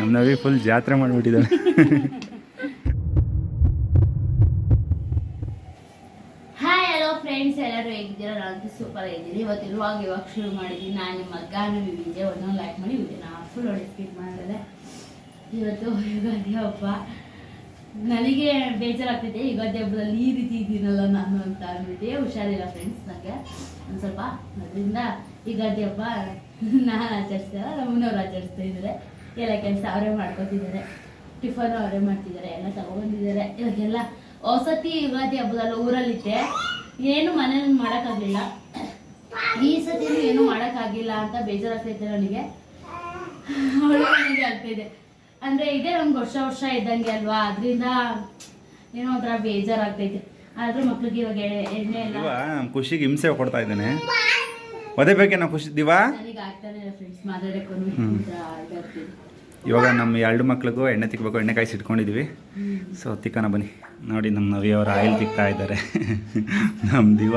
ನಮ್ಮ ನವಿ ಫುಲ್ ಜಾತ್ರೆ ಮಾಡಿಬಿಟ್ಟಿದ್ದಾನೆ hi hello friends ಎಲ್ಲರೂ ಹೇಗಿದ್ದೀರಾ? ನಾನು ಸೂಪರ್ ಆಗಿದ್ದೀನಿ. ಇವತ್ತು ಇರುವಾಗ ಇವಾಗ ಶುರು ಮಾಡಿದ್ದೀನಿ. ನಾನು ನಿಮ್ಮ ಮಗ್ಗಾನು ವಿಜಯ್ ಒಂದೊಂದು ಲೈಕ್ ಮಾಡಿ ನಾನು ಫುಲ್ ನೋಡಿ ಟಿ ಮಾಡಿದೆ. ಇವತ್ತು ಯುಗಾದಿ ಹಬ್ಬ. ನನಗೆ ಬೇಜಾರಾಗ್ತಿದೆ. ಯುಗಾದಿ ಹಬ್ಬದಲ್ಲಿ ಈ ರೀತಿ ಇದ್ದೀನಲ್ಲ ನಾನು ಅಂತ ಅಂದ್ಬಿಟ್ಟು. ಹುಷಾರಿಲ್ಲ ಫ್ರೆಂಡ್ಸ್ ನನಗೆ ಒಂದು ಸ್ವಲ್ಪ ಅದರಿಂದ ಯುಗಾದಿ ಹಬ್ಬ ನಾನು ಆಚರಿಸ್ತಾ ನಮ್ಮನವ್ರು ಆಚರಿಸ್ತಾ ಇದ್ದಾರೆ. ಎಲ್ಲ ಕೆಲಸ ಅವರೇ ಮಾಡ್ಕೊತಿದ್ದಾರೆ. ಟಿಫನ್ ಅವರೇ ಮಾಡ್ತಿದ್ದಾರೆ ಎಲ್ಲ ತಗೊಬಂದಿದ್ದಾರೆ. ಇವಾಗೆಲ್ಲ ಹೊಸತಿ ಯುಗಾದಿ ಹಬ್ಬದಲ್ಲ ಊರಲ್ಲಿದ್ದೆ. ಏನು ಮನೇಲಿ ಮಾಡೋಕ್ಕಾಗಲಿಲ್ಲ. ಈ ಸತಿನೂ ಏನು ಮಾಡೋಕ್ಕಾಗಿಲ್ಲ ಅಂತ ಬೇಜಾರಾಗ್ತೈತೆ ನನಗೆ ಅವಳು ನನಗೆ ಆಗ್ತಿದೆ ಅಂದ್ರೆ ಇದೇ ನಮ್ಗೆ ವರ್ಷ ವರ್ಷ ಇದ್ದಂಗೆ ಅಲ್ವಾ? ಅದರಿಂದ ಏನೋ ಒಂಥರ ಬೇಜಾರಾಗ್ತೈತೆ ಆದ್ರೂ ಮಕ್ಳಿಗೆ ಇವಾಗ ಎಣ್ಣೆ ಎಲ್ಲ ಖುಷಿಗೆ ಹಿಂಸೆ ಕೊಡ್ತಾ ಇದ್ದಾನೆ. ಒದೇ ಬೇಕೇನೋ ಖುಷಿ ದಿವಾ? ನನಗೆ ಆಗ್ತಾನೆ ಫ್ರೆಂಡ್ಸ್ ಮಾತಾಡಕ್ಕೆ ಇವಾಗ ನಮ್ಮ ಎರಡು ಮಕ್ಳಿಗೂ ಎಣ್ಣೆ ತಿಕ್ಕಬೇಕು ಎಣ್ಣೆ ಕಾಯಿಸಿ ಇಟ್ಕೊಂಡಿದ್ವಿ. ಸೊ ತಿಕ್ಕೋಣ ಬನ್ನಿ. ನೋಡಿ ನಮ್ಮ ನವಿಯವರು ಆಯಿಲ್ ತಿಕ್ತಾ ಇದ್ದಾರೆ. ನಮ್ಮ ದಿವ.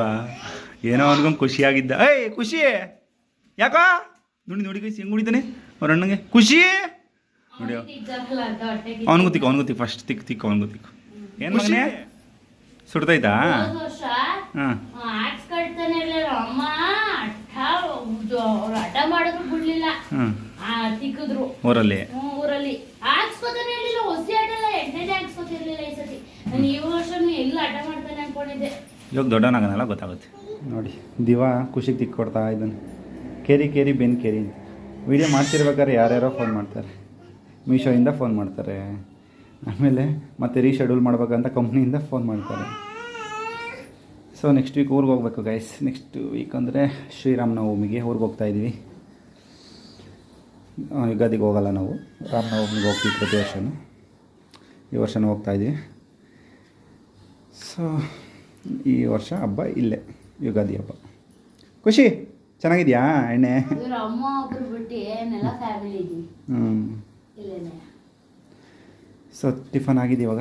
ಏನೋ ಅನ್ಕೊಂಡು ಖುಷಿಯಾಗಿದ್ದ. ಏಯ್ ಖುಷಿ! ಯಾಕೋ? ನೋಡಿ ನೋಡಿ ಕೈಸಿ ಹೆಂಗೆ ಹೊಡಿತಾನೆ? ಅವ್ರ ಅಣ್ಣಗೆ. ಖುಷಿ! ನೋಡಿ ಅವ್ನಿಗೆ ತಿಕ್ಕು ಅವನಿಗೂ ತಿಕ್ಕು. ಫಸ್ಟ್ ತಿಕ್ಕು ತಿಕ್ಕು ಅವನಿಗೂ ತಿಕ್ಕು. ಏನು ಮಗನೇ? ಸುಡ್ತೈತಾ? ಹಾಂ ವರ್ಷ? ಹಾಂ. ಆಕ್ಸ್ ತಿಕ್ಕಿದ್ರು ಊರಲ್ಲಿ? ಊರಲ್ಲಿ. ಹಾಕ್ಸ್ಕೊತಾನೆ ಇರ್ಲಿಲ್ಲ ಹೊಸಿ ಆಟ ಎಲ್ಲ ಎಣ್ಣೆದೇ ಹಾಕ್ಸ್ಕೊತಿರ್ಲಿಲ್ಲ ಈ ಸತಿ ನಾನು ಈ ವರ್ಷನೂ ಎಲ್ಲ ಹಠ ಮಾಡ್ತಾನೆ ಅನ್ಕೊಂಡಿದ್ದೆ. ಇವಾಗ ದೊಡ್ಡವನಾಗನಲ್ಲ ಗೊತ್ತಾಗುತ್ತೆ. ನೋಡಿ ದಿವಾ ಖುಷಿಗೆ ತಿಕ್ಕು ಕೊಡ್ತಾ ಇದ್ದಾನೆ. ಕೇರಿ ಕೇರಿ ಬೆನ್ ಕೇರಿ ವಿಡಿಯೋ ಮಾಡ್ತಿರ್ಬೇಕಾದ್ರೆ ಯಾರ್ಯಾರೋ ಫೋನ್ ಮಾಡ್ತಾರೆ. ಮೀಶೋಯಿಂದ ಫೋನ್ ಮಾಡ್ತಾರೆ. ಆಮೇಲೆ ಮತ್ತೆ ರೀಶೆಡ್ಯೂಲ್ ಮಾಡ್ಬೇಕಂತ ಕಂಪ್ನಿಯಿಂದ ಫೋನ್ ಮಾಡ್ತಾರೆ. ಸೊ ನೆಕ್ಸ್ಟ್ ವೀಕ್ ಊರಿಗೆ ಹೋಗ್ಬೇಕು ಗೈಸ್ ನೆಕ್ಸ್ಟ್ ವೀಕ್ ಅಂದರೆ ಶ್ರೀರಾಮನವಮಿಗೆ ಊರಿಗೆ ಹೋಗ್ತಾ ಇದ್ದೀವಿ ಯುಗಾದಿಗೆ ಹೋಗಲ್ಲ ನಾವು. ರಾಮನವಮಿಗೆ ಹೋಗ್ತೀವಿ ಪ್ರತಿ ವರ್ಷವೂ ಈ ವರ್ಷನೂ ಹೋಗ್ತಾ ಇದ್ದೀವಿ. ಸೊ ಈ ವರ್ಷ ಹಬ್ಬ ಇಲ್ಲೇ ಯುಗಾದಿ ಹಬ್ಬ. ಖುಷಿ! ಚೆನ್ನಾಗಿದ್ಯಾ ಎಣ್ಣೆ? ಇವ್ರ ಅಮ್ಮ ಒಬ್ರು ಬಿಟ್ಟು ಏನೆಲ್ಲ ಫ್ಯಾಮಿಲಿ ಇದೀವಿ ಹ್ಞೂ ಇಲ್ಲೇನೆ. ಸೊ ಟಿಫನ್ ಆಗಿದೆ ಇವಾಗ.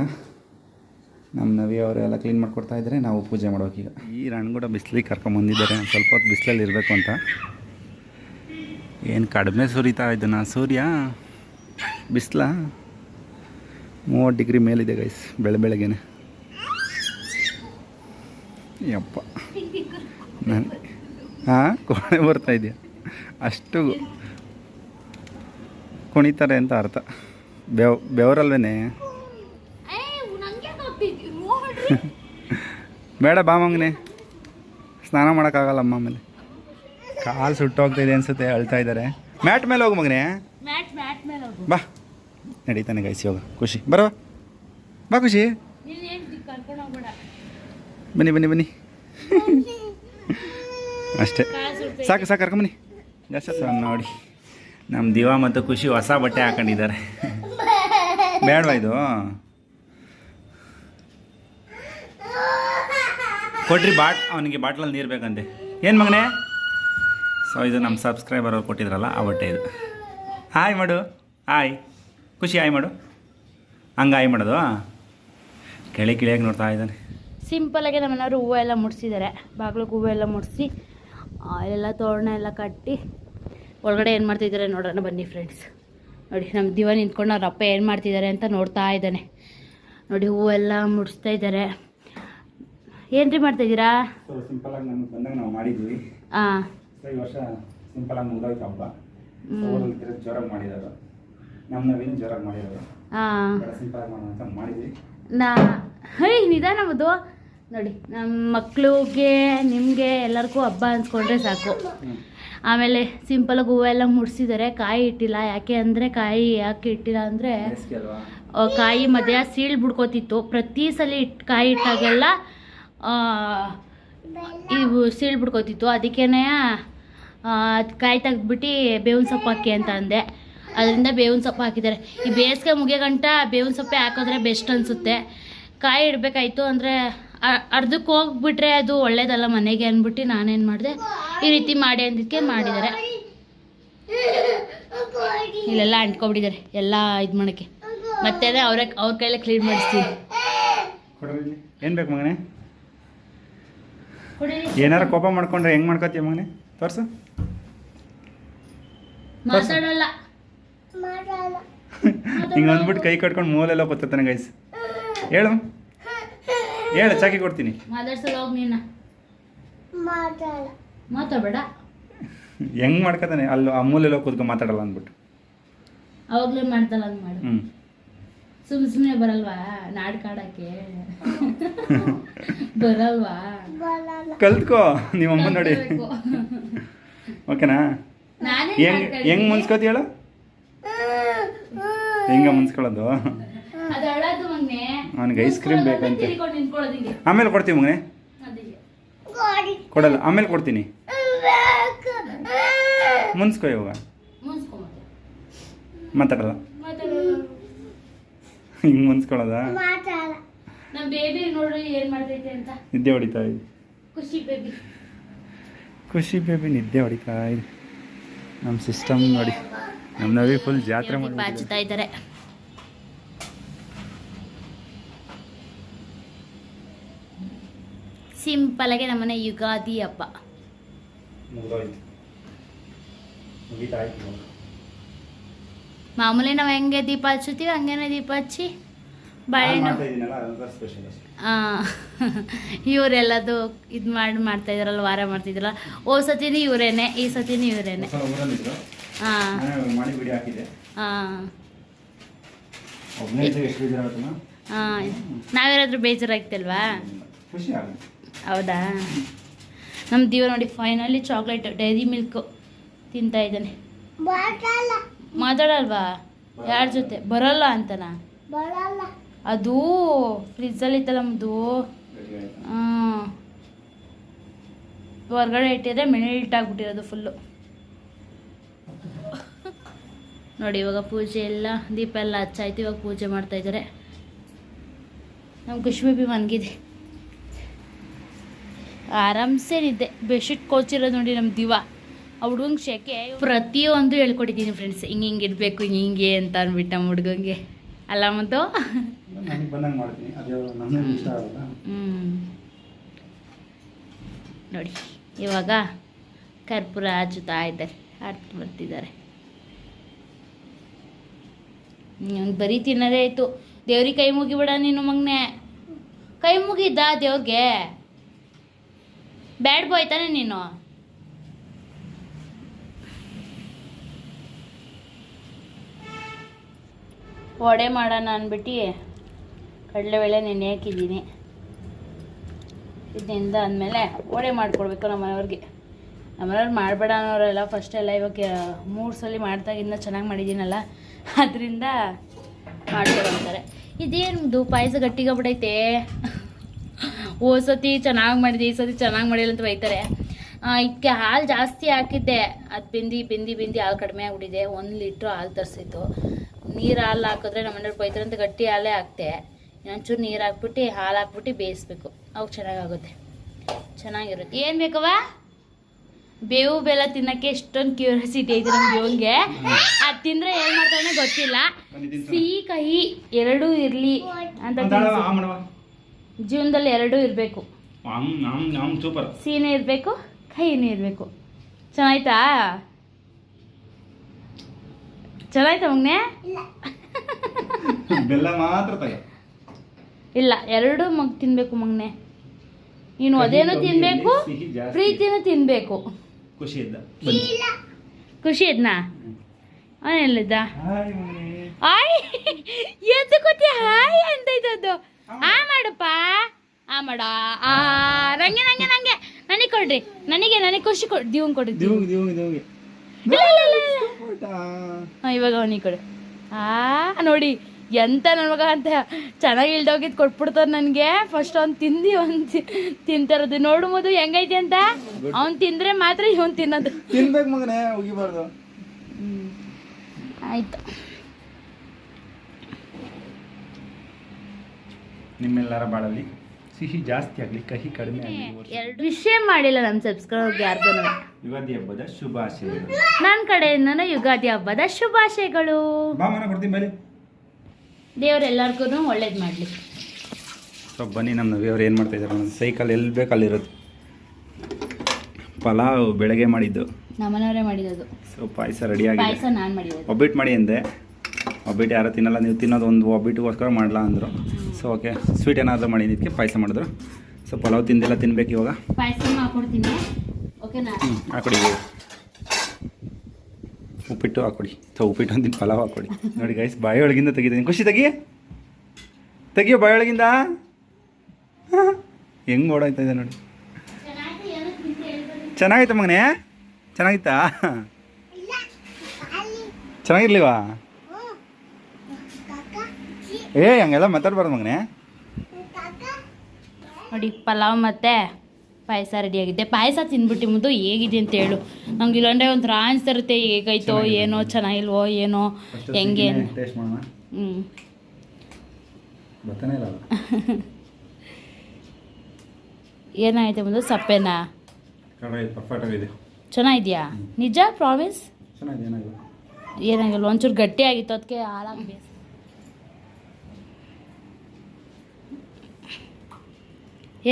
ನಮ್ಮ ನವಿ ಅವರೆಲ್ಲ ಎಲ್ಲ ಕ್ಲೀನ್ ಮಾಡ್ಕೊಡ್ತಾ ಇದ್ದಾರೆ. ನಾವು ಪೂಜೆ ಮಾಡೋಕೀಗ ಈ ಕೂಡ ಬಿಸಿಲಿಗೆ ಕರ್ಕೊಂಬಂದಿದ್ದಾರೆ. ಸ್ವಲ್ಪ ಹೊತ್ತು ಬಿಸಿಲಲ್ಲಿ ಇರಬೇಕು ಅಂತ. ಏನು ಕಡಿಮೆ ಸುರಿತಾ ಇದ್ದಾನ ಸೂರ್ಯ ಬಿಸಿಲ? ಮೂವತ್ತು ಡಿಗ್ರಿ ಮೇಲಿದೆ ಗೈಸ್ ಬೆಳೆ ಬೆಳಗ್ಗೆನೆ. ಯಪ್ಪ. ನಾನು ಹಾಂ ಕೋಣೆ ಬರ್ತಾ ಇದೆಯಾ? ಅಷ್ಟು ಕುಣಿತಾರೆ ಅಂತ ಅರ್ಥ. ಬೆವ್ ಬೆವರಲ್ವೇನೆ? ಬೇಡ ಬಾ ಮಗನೆ ಸ್ನಾನ ಮಾಡೋಕ್ಕಾಗಲ್ಲಮ್ಮ ಆಮೇಲೆ. ಕಾಲು ಸುಟ್ಟೋಗ್ತಿದೆ ಅನ್ಸುತ್ತೆ ಅಳ್ತಾ ಇದ್ದಾರೆ. ಮ್ಯಾಟ್ ಮೇಲೆ ಹೋಗು ಮಗನೇ. ಬಾ. ನಡೀತಾನೆ ಗೈಸಿ ಹೋಗ ಖುಷಿ. ಬರೋ ಬಾ ಖುಷಿ. ಬನ್ನಿ ಬನ್ನಿ ಬನ್ನಿ. ಅಷ್ಟೇ. ಸಾಕು ಸಾಕು ಕರ್ಕೊಂಬನ್ನಿ ಜಾಸ್ತಿ ನೋಡಿ. ನಮ್ಮ ದಿವ ಮತ್ತು ಖುಷಿ ಹೊಸ ಬಟ್ಟೆ ಹಾಕೊಂಡಿದ್ದಾರೆ. ಬೇಡವಾ ಇದು? ಕೊಟ್ರಿ ಬಾಟ್ ಅವನಿಗೆ ಬಾಟ್ಲಲ್ಲಿ ನೀರು ಬೇಕಂತೆ. ಏನು ಮಗನೇ? ಸೊ ಇದು ನಮ್ಮ ಸಬ್ಸ್ಕ್ರೈಬರ್ ಅವ್ರು ಕೊಟ್ಟಿದ್ರಲ್ಲ ಆ ಬಟ್ಟೆ ಇದು. ಹಾಯ್ ಮಾಡು. ಹಾಯ್ ಖುಷಿ ಹಾಯ್ ಮಾಡು. ಹಂಗೆ ಹಾಯ್ ಮಾಡೋದು ಕೆಳಿ ಕಿಳಿಯಾಗಿ ನೋಡ್ತಾ ಇದ್ದಾನೆ. ಸಿಂಪಲಾಗಿ ನಮ್ಮನೆಯವರು ನಮ್ಮ ಮನೆಯವರು ಹೂವು ಎಲ್ಲ ಮುಡಿಸಿದ್ದಾರೆ ಬಾಗಿಲಿಗೆ ಹೂವು ಎಲ್ಲ ಮುಡಿಸಿ ಎಲ್ಲ ತೋರಣ ಎಲ್ಲ ಕಟ್ಟಿ ಒಳಗಡೆ ಏನು ಮಾಡ್ತಿದ್ದಾರೆ ನೋಡೋಣ ಬನ್ನಿ ಫ್ರೆಂಡ್ಸ್ ನೋಡಿ ನಮ್ಮ ದಿವ ನಿಂತ್ಕೊಂಡು ಅವ್ರ ಅಪ್ಪ ಏನು ಮಾಡ್ತಿದ್ದಾರೆ ಅಂತ ನೋಡ್ತಾ ಇದ್ದಾನೆ. ನೋಡಿ ಹೂವೆಲ್ಲ ಮುಡಿಸ್ತಾ ಇದ್ದಾರೆ ಏನ್ರಿ ಮಾಡ್ತಾಯಿದ್ದೀರಾ ಇದ್ದೀರಾ? ಸಿಂಪಲಾಗಿ ನಮ್ಗೆ ಬಂದಾಗ ನಾವು ಮಾಡಿದ್ವಿ. ಹಾಂ ಸೊ ಈ ವರ್ಷ ಸಿಂಪಲಾಗಿ ಮುಗ್ದೋಯ್ತು ಹಬ್ಬ. ಮಾಡಿದಾರ ಊರಲ್ಲಿ ತಿರುಗಿ ಜೋರಾಗಿ ಮಾಡಿದ್ದಾರೆ ನಮ್ಮ ನವೀನ್ ಜೋರಾಗಿ ಮಾಡಿದಾರ ಹಾಂ. ಆಗಿ ಮಾಡೋಣ ಅಂತ ಮಾಡಿದ್ವಿ. ನಾ ಹೈ ನಿಧಾನ ಅದು ನೋಡಿ ನಮ್ಮ ಮಕ್ಳಿಗೆ ನಿಮಗೆ ಎಲ್ಲರಿಗೂ ಹಬ್ಬ ಅನ್ಸ್ಕೊಂಡ್ರೆ ಸಾಕು. ಆಮೇಲೆ ಸಿಂಪಲಾಗಿ ಹೂವೆಲ್ಲ ಮುಡಿಸಿದ್ದಾರೆ ಕಾಯಿ ಇಟ್ಟಿಲ್ಲ. ಯಾಕೆ ಅಂದರೆ ಕಾಯಿ ಯಾಕೆ ಇಟ್ಟಿಲ್ಲ ಅಂದರೆ ಕಾಯಿ ಮಧ್ಯ ಸೀಳು ಬಿಡ್ಕೋತಿತ್ತು. ಪ್ರತಿ ಸಲ ಇಟ್ಟು ಕಾಯಿ ಇಟ್ಟಾಗೆಲ್ಲ ಆ, ಇವು ಸೀಳು ಬಿಡ್ಕೋತಿತ್ತು. ಅದಕ್ಕೇನೆ ಕಾಯಿ ತೆಗ್ದುಬಿಟ್ಟು ಬೇವಿನ ಸೊಪ್ಪು ಹಾಕಿ ಅಂತ ಅಂದೆ. ಅದರಿಂದ ಬೇವಿನ ಸೊಪ್ಪು ಹಾಕಿದ್ದಾರೆ. ಈ ಬೇಸಿಗೆ ಮುಗಿಯ ಗಂಟ ಬೇವಿನ ಸೊಪ್ಪೆ ಹಾಕಿದ್ರೆ ಬೆಸ್ಟ್ ಅನಿಸುತ್ತೆ. ಕಾಯಿ ಇಡಬೇಕಾಯ್ತು ಅಂದರೆ ಅರ್ಧಕ್ಕೆ ಹೋಗ್ಬಿಟ್ರೆ ಅದು ಒಳ್ಳೇದಲ್ಲ ಮನೆಗೆ ಅಂದ್ಬಿಟ್ಟು ನಾನೇನು ಮಾಡಿದೆ ಈ ರೀತಿ ಮಾಡಿ ಅಂದಿದ್ದಕ್ಕೆ ಮಾಡಿದ್ದಾರೆ. ಇಲ್ಲೆಲ್ಲ ಅಂಟ್ಕೊಬಿಟ್ಟಿದ್ದಾರೆ ಎಲ್ಲ ಇದು ಮಾಡೋಕ್ಕೆ. ಮತ್ತೆ ಅದೇ ಅವ್ರ ಅವ್ರ ಕೈಲೇ ಕ್ಲೀನ್ ಮಾಡಿಸ್ತೀವಿ. ಏನು ಬೇಕು ಮಗನೇ? ಏನಾರು ಕೋಪ ಮಾಡ್ಕೊಂಡ್ರೆ ಹೆಂಗೆ ಮಾಡ್ಕೋತೀಯ ಮಗನೇ? ತೋರ್ಸು ಮಾತಾಡಲ್ಲ. ಹಿಂಗೆ ಅಂದ್ಬಿಟ್ಟು ಕೈ ಕಟ್ಕೊಂಡು ಮೂಲೆಲ್ಲ ಕೂತಿರ್ತಾನೆ ಗೈಸ್ ಹೇಳು. ಹೇಳು ಚಾಕಿ ಕೊಡ್ತೀನಿ. ಮಾತಾಡ್ಸಲ್ಲ ಹೋಗ್ ನೀನ ಮಾತಾಡ್ಬೇಡ. ಹೆಂಗ್ ಮಾಡ್ಕೊತಾನೆ? ಅಲ್ಲಿ ಆ ಮೂಲೆಲ್ಲ ಕೂತ್ಕೊಂಡು ಮಾತಾಡಲ್ಲ ಅಂದ್ಬಿಟ್ಟು. ಅವಾಗ್ಲೇ ಮಾಡ್ತಲ್ಲ ಹಂಗ್ ಮಾಡು. ಹ್ಞೂ ಸುಮ್ ಸುಮ್ನೆ ಬರಲ್ವಾ? ನಾಡ್ಕಾಡಕ್ಕೆ ಬರಲ್ವಾ? ಕಲ್ತ್ಕೋ ನಿಮ್ಮ ಅಮ್ಮ ನೋಡಿ. ಓಕೆನಾ? ನಾನೇ ಹೆಂಗ್ ಹೆಂಗ್ ಮುನ್ಸ್ಕೋತಿ ಹೇಳು? ಹೆಂಗ ಮುನ್ಸ್ಕೊಳ್ಳೋದು? ಅದು ಅಳದು ಮಗ್ನೆ. ಅವ್ನಿಗೆ ಐಸ್ ಕ್ರೀಮ್ ಬೇಕಂತೆ. ಆಮೇಲೆ ಕೊಡ್ತೀವಿ ಮಗನೆ. ಕೊಡಲ್ಲ ಆಮೇಲೆ ಕೊಡ್ತೀನಿ. ಮುನ್ಸ್ಕೋ ಇವಾಗ. ಮಾತಾಡಲ್ಲ. ಹಿಂಗ್ ಮುನ್ಸ್ಕೊಳ್ಳೋದಾ? ಇದ್ದೇ ನಮ್ ಬೇಬಿ ನೋಡ್ರಿ ಏನ್ ಮಾಡ್ತೈತೆ ಅಂತ. ನಿದ್ದೆ ಹೊಡಿತಾ ಇದೆ. ಖುಷಿ ಬೇಬಿ ಖುಷಿ ಬೇಬಿ ನಿದ್ದೆ ಹೊಡಿತಾ ಇದೆ ನಮ್ಮ ಸಿಸ್ಟಮ್ ನೋಡಿ. ನಮ್ಮ ನವಿ ಫುಲ್ ಜಾತ್ರೆ ಮಾಡ್ತಾ ಬಾಚುತ್ತಾ ಇದ್ದಾರೆ. ಸಿಂಪಲ್ ಆಗಿ ನಮ್ಮನೆ ಯುಗಾದಿ ಹಬ್ಬ. ಮಾಮೂಲಿ ನಾವು ಹೆಂಗೆ ದೀಪ ಹಚ್ಚುತ್ತೀವಿ ಹಂಗೇನೆ ದೀಪ ಹಚ್ಚಿ ಇವರೆಲ್ಲದು ಇದು ಮಾಡಿ ಮಾಡ್ತಾ ಇದ್ರಲ್ಲ ವಾರ ಮಾಡ್ತಿದ್ರಲ್ಲ ಓ ಸತಿನೂ ಇವರೇನೆ ಈ ಸತಿನೂ ಇವರೇನೆ. ನಾವೇನಾದ್ರು ಬೇಜಾರಾಗ್ತಿಲ್ವಾ? ಹೌದಾ? ನಮ್ಮ ದೀವ ನೋಡಿ ಫೈನಲಿ ಚಾಕ್ಲೇಟ್ ಡೈರಿ ಮಿಲ್ಕ್ ತಿಂತಾ ಇದ್ದಾನೆ. ಮಾತಾಡಲ್ವಾ? ಯಾರ ಜೊತೆ? ಬರಲ್ಲ ಅಂತನಾ? ಅದು ಫ್ರಿಜ್ಜಲ್ಲಿ ಇತ್ತಲ್ಲ ನಮ್ಮದು ಹೊರ್ಗಡೆ ಇಟ್ಟಿದ್ರೆ ಮೆಲ್ಟ್ ಆಗಿಬಿಟ್ಟಿರೋದು ಫುಲ್ಲು ನೋಡಿ, ಇವಾಗ ಪೂಜೆ ಎಲ್ಲ, ದೀಪ ಎಲ್ಲ ಹಚ್ಚಾಯ್ತು, ಇವಾಗ ಪೂಜೆ ಮಾಡ್ತಾ ಇದ್ದಾರೆ. ನಮ್ಮ ಖುಷ್ಬೇಬಿ ಮನಗಿದೆ. ಆರಾಮ್ಸೇನಿದ್ದೆ ಬೆಡ್ಶೀಟ್ ಕೋಚಿರೋದು ನೋಡಿ ನಮ್ಮ ದಿವ. ಆ ಹುಡುಗಂಗೆ ಶೆಕೆ. ಪ್ರತಿಯೊಂದು ಹೇಳ್ಕೊಟ್ಟಿದ್ದೀನಿ ಫ್ರೆಂಡ್ಸ್ ಹಿಂಗೆ ಹಿಂಗೆ ಇರಬೇಕು ಹಿಂಗೆ ಹಿಂಗೆ ಅಂತ ಅಂದ್ಬಿಟ್ಟು ನಮ್ಮ ಹುಡುಗಂಗೆ. ಅಲ್ಲ ಮತ್ತು ನನಗೆ ಬಂದಂಗೆ ಮಾಡ್ತೀನಿ. ಅದು ಇಷ್ಟ ಆಗಲ್ಲ ಹ್ಮ್. ನೋಡಿ ಇವಾಗ ಕರ್ಪೂರ ಹಚ್ಚುತ್ತಾ ಇದ್ದಾರೆ. ಹಾಡ್ತು ಬರ್ತಿದ್ದಾರೆ. ನೀನು ಬರೀ ತಿನ್ನೋದೇ ಆಯ್ತು. ದೇವ್ರಿಗೆ ಕೈ ಮುಗಿಬಿಡ ನೀನು ಮಗ್ನೆ. ಕೈ ಮುಗಿದ್ದ ದೇವ್ರಿಗೆ. ಬ್ಯಾಡ್ ಬಾಯ್ ತಾನೆ ನೀನು. ವಡೆ ಮಾಡೋಣ ಅಂದ್ಬಿಟ್ಟು ಕಡಲೆಬೇಳೆ ನೆನೆ ಹಾಕಿದ್ದೀನಿ. ಇದರಿಂದ ಅಂದಮೇಲೆ ವಡೆ ಮಾಡಿಕೊಡ್ಬೇಕು ನಮ್ಮ ಮನೆಯವ್ರಿಗೆ. ನಮ್ಮ ಮನೆಯವ್ರು ಮಾಡಬೇಡ ಅನ್ನೋರೆಲ್ಲ ಫಸ್ಟ್ ಎಲ್ಲ ಇವಾಗ ಮೂರು ಸಲ ಮಾಡ್ದಾಗಿಂದ ಚೆನ್ನಾಗಿ ಮಾಡಿದ್ದೀನಲ್ಲ, ಅದರಿಂದ ಮಾಡ್ಕೊಡ್ತಾರೆ ಇದೇನು ಪಾಯಸ ಗಟ್ಟಿಗೆ ಬಿಡೈತೆ ಓ ಸತಿ ಚೆನ್ನಾಗಿ ಮಾಡಿದೆ, ಈ ಸತಿ ಚೆನ್ನಾಗಿ ಮಾಡಿಲ್ಲ ಅಂತ ಬೈತಾರೆ. ಇದಕ್ಕೆ ಹಾಲು ಜಾಸ್ತಿ ಹಾಕಿದ್ದೆ. ಅದು ಬಿಂದಿ ಬಿಂದಿ ಬಿಂದಿ ಹಾಲು ಕಡಿಮೆ ಆಗಿಬಿಟ್ಟಿದೆ. ಒಂದು ಲೀಟ್ರ್ ಹಾಲು ತರಿಸಿತ್ತು ನೀರು ಹಾಲು ಹಾಕಿದ್ರೆ ನಮ್ಮ ಮನೆಯವ್ರು ಬೈತಾರೆ ಅಂತ ಗಟ್ಟಿ ಹಾಲೇ ಹಾಕ್ತೆ. ಇನ್ನೊಂಚೂರು ನೀರು ಹಾಕ್ಬಿಟ್ಟು ಹಾಲು ಹಾಕ್ಬಿಟ್ಟು ಬೇಯಿಸ್ಬೇಕು. ಅವು ಚೆನ್ನಾಗಾಗುತ್ತೆ. ಚೆನ್ನಾಗಿರುತ್ತೆ. ಏನು ಬೇಕವ ಬೇವು ಬೆಲ್ಲ ತಿನ್ನಕ್ಕೆ ಎಷ್ಟೊಂದು ಕ್ಯೂರಿಯಾಸಿಟಿ ಐತೆ ನಮ್ಮ ದೇವನ್ಗೆ ಅದು ತಿಂದರೆ ಏನು ಮಾಡ್ತಾನೆ ಗೊತ್ತಿಲ್ಲ. ಸಿಹಿ ಕಹಿ ಎರಡೂ ಇರಲಿ ಅಂತ. ಜೀವನದಲ್ಲಿ ಎರಡೂ ಇರಬೇಕು. ಸಿಹಿನೇ ಇರಬೇಕು ಕಹಿನೇ ಇರಬೇಕು. ಚೆನ್ನಾಯ್ತಾ? ಚೆನ್ನಾಯ್ತಾ ಮಗ್ನೆ? ಬೆಲ್ಲ ಮಾತ್ರ ತಗ ಇಲ್ಲ ಎರಡೂ ಮಗ್ ತಿನ್ಬೇಕು ಮಗ್ನೆ. ನೀನು ಅದೇನು ತಿನ್ಬೇಕು? ಪ್ರೀತಿನ ತಿನ್ಬೇಕು. ಖುಷಿ ಇದ್ದ. ಬನ್ನಿ ಖುಷಿ ಇದ್ನಾ? ಅವನೆಲ್ಲಿದ್ದ. ಆಯ್ ಎದ್ದು ಕೂತಿ ಹಾಯ್ ಅಂತ ಇದ್ದದ್ದು. ಆ ಮಾಡಪ್ಪ. ಆ ಮಾಡ. ಆ ನಂಗೆ ನಂಗೆ ನಂಗೆ. ನನಗೆ ಕೊಡ್ರಿ. ನನಗೆ ನನಗೆ ಖುಷಿ ಕೊಡ್ ದಿವಂಗ್ ಕೊಡ್ರಿ ಇವಾಗ ಅವನಿಗೆ ಕೊಡು. ಆ ನೋಡಿ. ಎಂತ ನನ್ನ ಮಗ ಅಂತ ಚೆನ್ನಾಗಿ ಇಲ್ದೋಗಿದ್ದು ಕೊಟ್ಬಿಡ್ತಾರೆ ನನಗೆ. ಫಸ್ಟ್ ಅವ್ನು ತಿಂದು ಅವ್ನು ತಿಂತಾರದು. ನೋಡು ಮದು ಹೆಂಗೈತಿ ಅಂತ? ಅವ್ನು ತಿಂದರೆ ಮಾತ್ರ ಇವನ್ ತಿನ್ನೋದು. ತಿನ್ಬೇಕು ಮಗನೇ ಉಗಿಬಾರ್ದು. ಆಯ್ತು. ನಿಮ್ಮೆಲ್ಲರ ಬಾಳಲ್ಲಿ ಸಿಹಿ ಜಾಸ್ತಿ ಆಗಲಿ ಕಹಿ ಕಡಿಮೆ ಆಗಲಿ ಎರಡು ವಿಷಯ ಮಾಡಿಲ್ಲ ನಮ್ಮ ಸಬ್ಸ್ಕ್ರೈಬರ್ ಯಾರ್ದು ಯುಗಾದಿ ಹಬ್ಬದ ಶುಭಾಶಯಗಳು. ನನ್ನ ಕಡೆಯಿಂದನೂ ಯುಗಾದಿ ಹಬ್ಬದ ಶುಭಾಶಯಗಳು. ಬಾಮನ ಕೊಡ್ತೀನಿ ಬಲಿ ದೇವ್ರೆಲ್ಲರಿಗೂ ಒಳ್ಳೇದು ಮಾಡಲಿ. ಸೊ ಬನ್ನಿ ನಮ್ಮ ನವಿಯವ್ರು ಏನು ಮಾಡ್ತಾ ಇದ್ದಾರೆ ಸೈಕಲ್ ಎಲ್ಲಿ ಬೇಕು ಅಲ್ಲಿರೋದು ಪಲಾವ್ ಬೆಳಗ್ಗೆ ಮಾಡಿದ್ದು. ನಮ್ಮನವರೇ ಮಾಡಿರೋದು. ಸೊ ಪಾಯಸ ರೆಡಿ ಆಗಿದೆ. ಪಾಯಸ ನಾನು ಮಾಡಿರೋದು. ಒಬ್ಬಿಟ್ಟು ಮಾಡಿ ಅಂದೆ. ಒಬ್ಬಿಟ್ಟು ಯಾರು ತಿನ್ನಲ್ಲ ನೀವು ತಿನ್ನೋದು ಒಂದು ಒಬ್ಬಿಟ್ಟಿಗೋಸ್ಕರ ಮಾಡಲ್ಲ ಅಂದರು. ಸೊ ಓಕೆ ಸ್ವೀಟ್ ಏನಾದರೂ ಮಾಡಿದ್ದಕ್ಕೆ ಪಾಯಸ ಮಾಡಿದ್ರು. ಸೊ ಪಲಾವ್ ತಿಂದಿಲ್ಲ ತಿನ್ಬೇಕು ಇವಾಗ. ಪಾಯಸ ಹಾಕೊಡ್ತೀನಿ. ಓಕೆನಾ? ಹಾಕೊಡಿ. ಉಪ್ಪಿಟ್ಟು ಹಾಕೊಡಿ. ಅಥವಾ ಉಪ್ಪಿಟ್ಟು ಅಂದಿನ ಪಲಾವ್ ಹಾಕೊಡಿ. ನೋಡಿ ಗೈಸ್ ಬಾಯೊಳಗಿಂದ ತೆಗಿತೀನಿ ಖುಷಿ ತೆಗಿ ತೆಗಿಯೋ ಬಾಯೊಳಗಿಂದ ಹೆಂಗೆ ಓಡಾಯ್ತಾ ಇದೆ ನೋಡಿ. ಚೆನ್ನಾಗಿತ್ತು ಮಗನೇ? ಚೆನ್ನಾಗಿತ್ತಾ? ಚೆನ್ನಾಗಿರ್ಲಿವಾ? ಏ, ಹಂಗೆಲ್ಲ ಮಾತಾಡ್ಬಾರ್ದು ಮಗನೇ. ನೋಡಿ, ಪಲಾವ್ ಮತ್ತೆ ಪಾಯಸ ರೆಡಿಯಾಗಿದೆ ಪಾಯಸ ತಿಂದ್ಬಿಟ್ಟು ಮುಂದೆ ಹೇಗಿದೆ ಅಂತ ಹೇಳು. ನಮ್ಗೆ ಇಲ್ಲಾಂದ್ರೆ ಒಂಥರ ಅನಿಸ್ತಿರುತ್ತೆ ಹೇಗಾಯ್ತೋ ಚೆನ್ನಾಗಿದೆ. ಏನೋ ಚೆನ್ನಾಗಿಲ್ವೋ ಏನೋ ಹೆಂಗೆ? ಹ್ಞೂ ಮುಂದೆ ಸಪ್ಪೆನಾ? ಚೆನ್ನಾಗಿದ್ಯಾ? ನಿಜ ಪ್ರಾಮಿಸ್ ಏನಾಗಿಲ್ಲ. ಒಂಚೂರು ಗಟ್ಟಿ ಆಗಿತ್ತು ಅದಕ್ಕೆ ಹಾಳಾಗಿ ಬೇಸ್.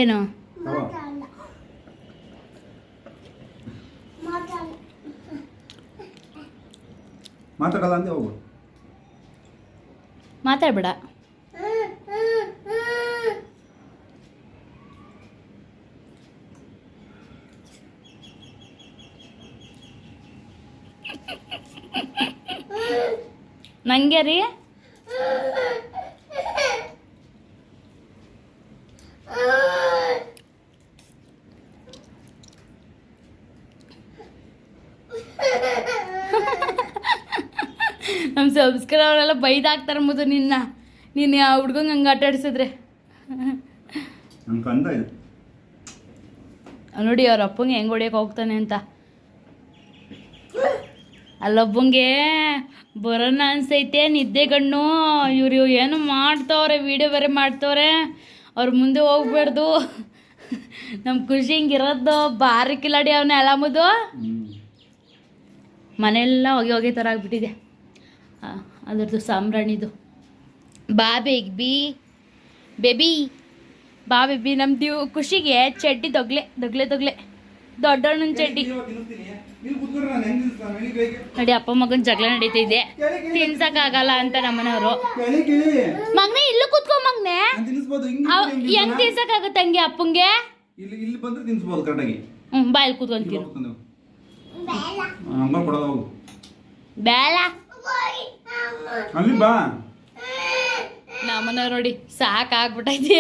ಏನು? ಮಾತಾಡಲ್ಲ ಅಂದೆ ಹೋಗು. ಮಾತಾಡ್ಬೇಡ. ನಂಗೆ ರೀ ನಮ್ಮ ಅವರೆಲ್ಲ ಬೈದಾಕ್ತಾರೆ ಮುದು ನಿನ್ನ. ನೀನು ಆ ಹುಡ್ಗಂಗೆ ಹಂಗೆ ಆಟ ಆಡ್ಸಿದ್ರೆ? ನೋಡಿ ಅವ್ರ ಅಪ್ಪಂಗೆ ಹೆಂಗೆ ಹೊಡಿಯೋಕೆ ಹೋಗ್ತಾನೆ ಅಂತ. ಅಲ್ಲೊಬ್ಬಂಗೆ ಬರೋಣ ಅನ್ಸೈತೆ ನಿದ್ದೆ ಗಣ್ಣು ಇವ್ರು ಏನು ಮಾಡ್ತಾವ್ರೆ? ವಿಡಿಯೋ ಬೇರೆ ಮಾಡ್ತಾವ್ರೆ. ಅವ್ರ ಮುಂದೆ ಹೋಗ್ಬಾರ್ದು. ನಮ್ಮ ಖುಷಿ ಹಿಂಗಿರೋದು ಭಾರಿ ಕಿಲಾಡಿ ಅವನ ಅಲಾಮದು ಮುದು ಮನೆಯೆಲ್ಲ ಹೊಗೆ ಹೊಗೆ ಥರ ಆಗಿಬಿಟ್ಟಿದೆ ಆ, ಅದ್ರದ್ದು ಸಾಂಬ್ರಾಣಿದು ಬಾ ಬೇಬಿ. ಬೇಬಿ ಬಾ ಬೇಬಿ ನಮ್ದು ಖುಷಿಗೆ ಚಡ್ಡಿ ದೊಗ್ಲೆ ದೊಗ್ಲೆ ದೊಗ್ಲೆ. ದೊಡ್ಡಣ್ಣನ ಚಡ್ಡಿ. ನಡಿ ಅಪ್ಪ ಮಗನ ಜಗಳ ನಡೀತಿದೆ. ತಿನ್ಸಕ್ಕಾಗಲ್ಲ ಅಂತ ನಮ್ಮನವರು. ಮಗ್ನೆ ಇಲ್ಲೂ ಕೂತ್ಕೊ ಮಗ್ನೆ. ಹೆಂಗ್ ತಿನ್ಸಕ್ ಹೆಂಗ್ ತಿನ್ಸಕ್ಕಾಗತ್ತೆ ಹಂಗೆ ಅಪ್ಪಂಗೆ? ಇಲ್ಲಿ ಇಲ್ಲಿ ಬಂದ್ರೆ ಬೇಳ ಕರೆಕ್ಟಾಗಿ ಹ್ಞೂ ಬಾ ಇಲ್ಲಿ ಕೂತ್ಕೊಂತೀನಿ ಹಂಗ ಕೊಡೋದು ಹೋಗು. ಬೇಡ. ಅಲ್ಲಿ ಬಾ. ನಮ್ಮನೆಯವ್ರು ನೋಡಿ ಸಾಕಾಗ್ಬಿಟ್ಟೈತೆ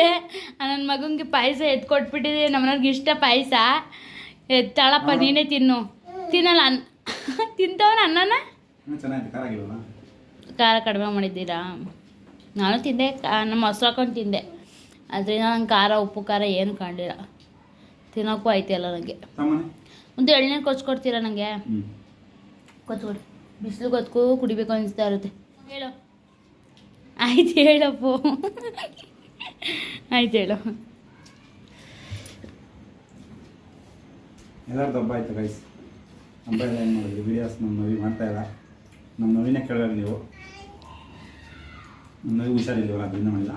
ನನ್ನ ಮಗನಿಗೆ ಪಾಯಸ ಎತ್ಕೊಟ್ಬಿಟ್ಟಿದೆ ನಮ್ಮನವ್ರಿಗೆ ಇಷ್ಟ ಪಾಯಸ. ಎತ್ತಾಳಪ್ಪ ನೀನೇ ತಿನ್ನು. ತಿನ್ನಲ್ಲ ಅನ್ ತಿಂತವನ ಅನ್ನನ? ಖಾರ ಕಡಿಮೆ ಮಾಡಿದ್ದೀರಾ? ನಾನು ತಿಂದೆ. ನಮ್ಮ ಮೊಸರು ಹಾಕೊಂಡು ತಿಂದೆ. ಅದರಿಂದ ನಂಗೆ ಖಾರ ಉಪ್ಪು ಖಾರ ಏನು ಕಾಣಲಿಲ್ಲ. ತಿನ್ನೋಕ್ಕೂ ಆಯ್ತಿಲ್ಲ ನನಗೆ ಒಂದು ಎಳ್ನೀರು ಕೊಚ್ಕೊಡ್ತೀರಾ ನನಗೆ ಕೊಚ್ಕೊಡಿ. ಬಿಸಿಲು ಕತ್ಕೋ ಕುಡಿಬೇಕು ಅನಿಸ್ತಾ ಇರುತ್ತೆ. ಹೇಳೋ. ಆಯ್ತು ಹೇಳಪ್ಪ. ಆಯ್ತು ಹೇಳು. ಎಲ್ಲರೂ ಹಬ್ಬ ಆಯ್ತು ಗೈಸ್ ಹಬ್ಬ ಎಲ್ಲ ಏನು ಮಾಡಿದ್ವಿ ವೀಡಿಯೋಸ್ ನಮ್ಮ ನವಿ ಮಾಡ್ತಾ ಇಲ್ಲ. ನಮ್ಮ ನವಿನೇ ಕೇಳಬೇಕು ನೀವು. ನಮ್ಮ ನವಿ ಹುಷಾರಿದ್ದೀವಲ್ಲ ಅದರಿಂದ ಮಾಡಿಲ್ಲ.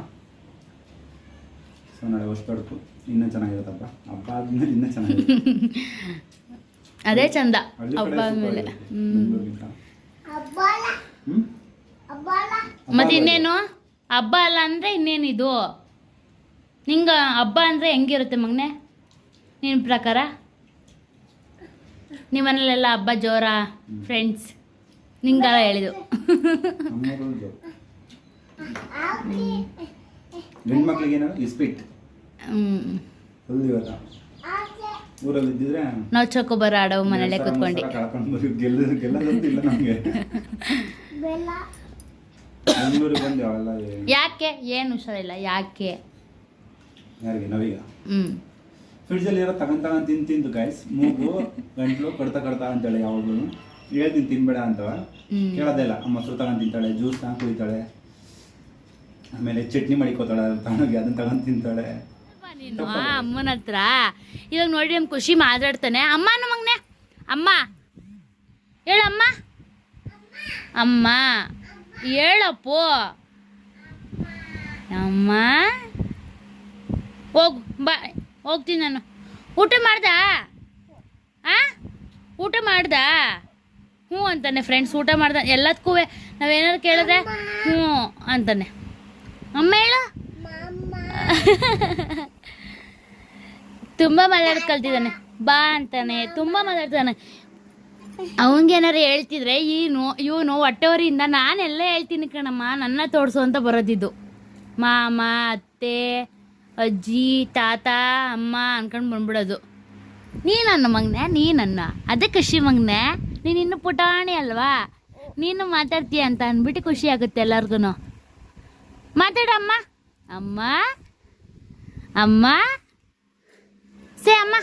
ಸೊ ನಾಳೆ ವರ್ಷ ತೊಡಕು ಇನ್ನೂ ಚೆನ್ನಾಗಿರುತ್ತೆ ಹಬ್ಬ. ಹಬ್ಬ ಆದ್ಮೇಲೆ ಇನ್ನೂ ಚೆನ್ನಾಗಿರುತ್ತೆ. ಅದೇ ಚಂದ. ಹಬ್ಬ ಆದಮೇಲೆ. ಮತ್ತೆ ಇನ್ನೇನು? ಹಬ್ಬ ಅಲ್ಲ ಅಂದರೆ ಇನ್ನೇನಿದು ನಿಂಗೆ ಹಬ್ಬ ಅಂದರೆ ಹೆಂಗಿರುತ್ತೆ ಮಗ್ನೆ? ನಿನ್ನ ಪ್ರಕಾರ? ನಿಮ್ಮನೇಲೆಲ್ಲ ಹಬ್ಬ ಜೋರ ಫ್ರೆಂಡ್ಸ್ ನಿಂಗಲ್ಲ ಹೇಳಿದು ಹ್ಮ್. ಹೆಣ್ಮಕ್ಳಿಗೆ ಇಸ್ಪಿಟ್ ಹ್ಞೂ ಊರಲ್ಲಿ ಇದ್ದಿದ್ರೆ ನಾವು ಚಕೋಬಾರ ಆಡೋ ಮನೇಲೆ ಕುತ್ಕೊಂಡು. ಇಲ್ಲ ನಮಗೆ. ಬೆಂಗಳೂರಿಗೆ ಬಂದು ಅವೆಲ್ಲ ಯಾಕೆ? ಏನು ಹುಷಾರಿಲ್ಲ ಯಾಕೆ? ಯಾರಿಗೆ? ನವೀಗ? ಹ್ಞೂ ಫ್ರಿಡ್ಜಲ್ಲಿ ಇರೋ ತಗೊಂಡ್ ತಗೊಂಡ್ ತಿಂದು ತಿಂದು ಗೈಸ್ ಮೂಗು ಗಂಟ್ಲು ಕಡ್ತಾ ಕಡ್ತಾ ಅಂತೇಳಿ ಯಾವಾಗ್ಲೂ. ಹೇಳ್ತೀನಿ ತಿನ್ಬೇಡ ಅಂತವ ಹ್ಮ್. ಕೇಳೋದೇ ಇಲ್ಲ. ಮೊಸರು ತಗೊಂಡ್ ತಿಂತಾಳೆ ಜ್ಯೂಸ್ ತಗೊಂಡ್ ಕುಡಿತಾಳೆ. ಆಮೇಲೆ ಚಟ್ನಿ ಮಾಡಿಕೋತಾಳೆ ಅದನ್ನ ತಗೊಂಡೋಗಿ ಅದನ್ನ ತಗೊಂಡ್ ತಿಂತಾಳೆ. ನೀನು? ಅಮ್ಮನ ಹತ್ರ? ಇವಾಗ ನೋಡಿ ನಮ್ಮ ಖುಷಿ ಮಾತಾಡ್ತಾನೆ. ಅಮ್ಮ ನಮಗ್ನೆ ಅಮ್ಮ. ಹೇಳಮ್ಮ. ಅಮ್ಮ. ಹೇಳಪ್ಪು. ಅಮ್ಮ. ಹೋಗು ಬಾ. ಹೋಗ್ತೀನಿ ನಾನು. ಊಟ ಮಾಡ್ದ? ಆ? ಊಟ ಮಾಡ್ದ? ಹ್ಞೂ ಅಂತಾನೆ ಫ್ರೆಂಡ್ಸ್ ಊಟ ಮಾಡ್ದ. ಎಲ್ಲದಕ್ಕೂ ನಾವೇನಾದ್ರು ಕೇಳಿದ್ರೆ ಹ್ಞೂ ಅಂತಾನೆ. ಅಮ್ಮ ಹೇಳು. ತುಂಬ ಮಾತಾಡೋದು ಕಲ್ತಿದ್ದಾನೆ. ಬಾ ಅಂತಾನೆ, ತುಂಬ ಮಾತಾಡ್ತಾನೆ. ಅವನಿಗೇನಾರು ಹೇಳ್ತಿದ್ರೆ, ಈ ನೋ, ಇವನು ಹೊಟ್ಟೆವರಿಂದ ನಾನೆಲ್ಲ ಹೇಳ್ತೀನಿ ಕಣಮ್ಮ, ನನ್ನ ತೋರಿಸು ಅಂತ ಬರೋದಿದ್ದು. ಮಾಮ, ಅತ್ತೆ, ಅಜ್ಜಿ, ತಾತ, ಅಮ್ಮ ಅನ್ಕೊಂಡು ಬಂದ್ಬಿಡೋದು. ನೀ ನನ್ನ ಮಗನೆ ನೀ ನನ್ನ ಅದೇ ಖುಷಿ ಮಗನೆ. ನೀನು ಇನ್ನು ಪುಟಾಣಿ ಅಲ್ವಾ? ನೀನು ಮಾತಾಡ್ತೀಯ ಅಂತ ಅಂದ್ಬಿಟ್ಟು ಖುಷಿ ಆಗುತ್ತೆ ಎಲ್ಲರಿಗೂ ಮಾತಾಡಮ್ಮ ಅಮ್ಮ. ಅಮ್ಮ. ಸೇ, ಅಮ್ಮ.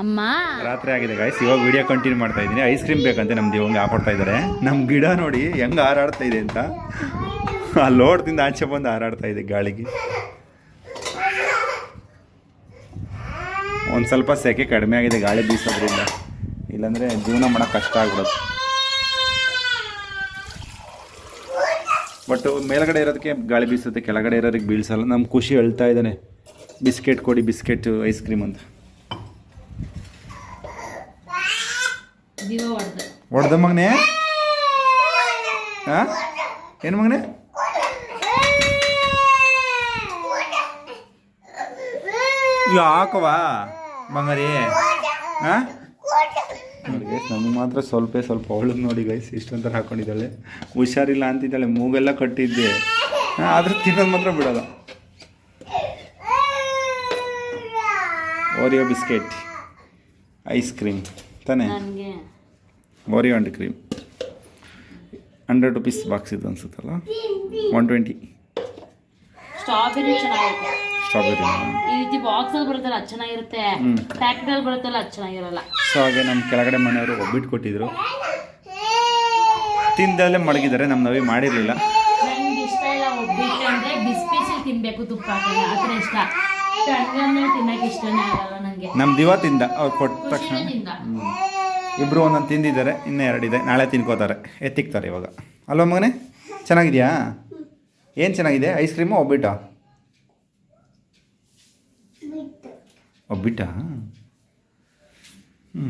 ಅಮ್ಮ. ರಾತ್ರಿ ಆಗಿದೆ ಗಾಯ್ಸ್ ಇವಾಗ ವಿಡಿಯೋ ಕಂಟಿನ್ಯೂ ಮಾಡ್ತಾ ಇದ್ದೀನಿ. ಐಸ್ ಕ್ರೀಮ್ ಬೇಕಂತೆ ನಮ್ಮ ಇವಾಗ ಹಾಕೊಡ್ತಾ ಇದ್ದಾರೆ. ನಮ್ಮ ಗಿಡ ನೋಡಿ ಹೆಂಗೆ ಹಾರಾಡ್ತಾ ಇದೆ ಅಂತ. ಆ ಲೋಡ್ದಿಂದ ಆಚೆ ಬಂದು ಹಾರಾಡ್ತಾ ಇದೆ ಗಾಳಿಗೆ. ಒಂದು ಸ್ವಲ್ಪ ಸೆಕೆ ಕಡಿಮೆ ಆಗಿದೆ ಗಾಳಿ ಬೀಸೋದ್ರಿಂದ. ಇಲ್ಲಾಂದರೆ ಜೀವನ ಮಾಡೋಕೆ ಕಷ್ಟ ಆಗ್ಬಿಡುತ್ತೆ. ಬಟ್ ಮೇಲ್ಗಡೆ ಇರೋದಕ್ಕೆ ಗಾಳಿ ಬೀಸುತ್ತೆ ಕೆಳಗಡೆ ಇರೋದಕ್ಕೆ ಬೀಳ್ಸಲ್ಲ. ನಮ್ಮ ಖುಷಿ ಹೇಳ್ತಾ ಇದ್ದಾನೆ. ಬಿಸ್ಕೆಟ್ ಕೊಡಿ ಬಿಸ್ಕೆಟ್ ಐಸ್ ಕ್ರೀಮ್ ಅಂತ. ಹೊಡೆದು. ಮಗನೇ? ಹಾಂ ಏನು ಮಗನೇ? ಯಾಕವಾ ಬಂಗಾರಿ? ಹಾಂ ನೋಡಿ ಗೈಸ್ ನಮಗೆ ಮಾತ್ರ ಸ್ವಲ್ಪ ಸ್ವಲ್ಪ ಅವಳಗ್ ನೋಡಿ ಗೈಸ್ ಇಷ್ಟೊಂಥರ ಹಾಕೊಂಡಿದ್ದಾಳೆ. ಹುಷಾರಿಲ್ಲ ಅಂತಿದ್ದಾಳೆ ಮೂಗೆಲ್ಲ ಕಟ್ಟಿದ್ದೆ. ಆದರೂ ಆದ್ರೆ ತಿನ್ನೋದು ಮಾತ್ರ ಬಿಡೋಲ್ಲ. ಓರಿಯೋ ಬಿಸ್ಕೆಟ್ ಐಸ್ ಕ್ರೀಮ್ ತಾನೇ? Oreo and cream hundred rupees box ಇದು ಅನ್ಸುತ್ತಲ್ಲ? ಒನ್ ಟ್ವೆಂಟಿ ಸ್ಟ್ರಾಬೆರಿ ಸ್ಟ್ರಾಬೆರಿ ಈ ರೀತಿ ಬಾಕ್ಸ್ ಅಲ್ಲಿ ಬರುತ್ತಲ್ಲ ಅದು ಚೆನ್ನಾಗಿರುತ್ತೆ. ಹ್ಮ್. ಪ್ಯಾಕೆಟ್ ಅಲ್ಲಿ ಬರುತ್ತಲ್ಲ ಅದು ಚೆನ್ನಾಗಿರಲ್ಲ. ಸೊ ಹಾಗೆ ನಮ್ಮ ಕೆಳಗಡೆ ಮನೆಯವರು ಒಬ್ಬಿಟ್ಟು ಕೊಟ್ಟಿದ್ರು. ತಿಂದಲ್ಲೇ ಮಡಗಿದ್ದಾರೆ ನಮ್ಮ ನವಿ ಮಾಡಿರಲಿಲ್ಲ. ನಂಗೆ ಇಷ್ಟ ಇಲ್ಲ ಒಬ್ಬಿಟ್ಟು ಅಂದ್ರೆ ಬಿಸಿ ಬಿಸಿ ತಿನ್ಬೇಕು ತುಪ್ಪ ಹಾಕಲ್ಲ ಆ ಥರ ಇಷ್ಟ. ತಣ್ಣಗೆ ತಿನ್ನಕ್ಕೆ ಇಷ್ಟನೇ ಆಗಲ್ಲ ನಂಗೆ ನಮ್ಮ ದಿವ ತಿಂದ ಅವ್ರು ಕೊಟ್ಟ ತಕ್ಷಣ. ಖುಷಿನೇ ತಿಂದ ಇಬ್ಬರು ಒಂದೊಂದು ತಿಂದಿದ್ದಾರೆ ಇನ್ನೂ ಎರಡಿದೆ. ನಾಳೆ ತಿನ್ಕೋತಾರೆ ಎತ್ತಿಕ್ತಾರೆ ಇವಾಗ. ಅಲ್ವ ಮಗನೇ? ಚೆನ್ನಾಗಿದೆಯಾ? ಏನು ಚೆನ್ನಾಗಿದೆ? ಐಸ್ ಕ್ರೀಮು ಒಬ್ಬಿಟ್ಟ ಒಬ್ಬಿಟ್ಟ ಹ್ಞೂ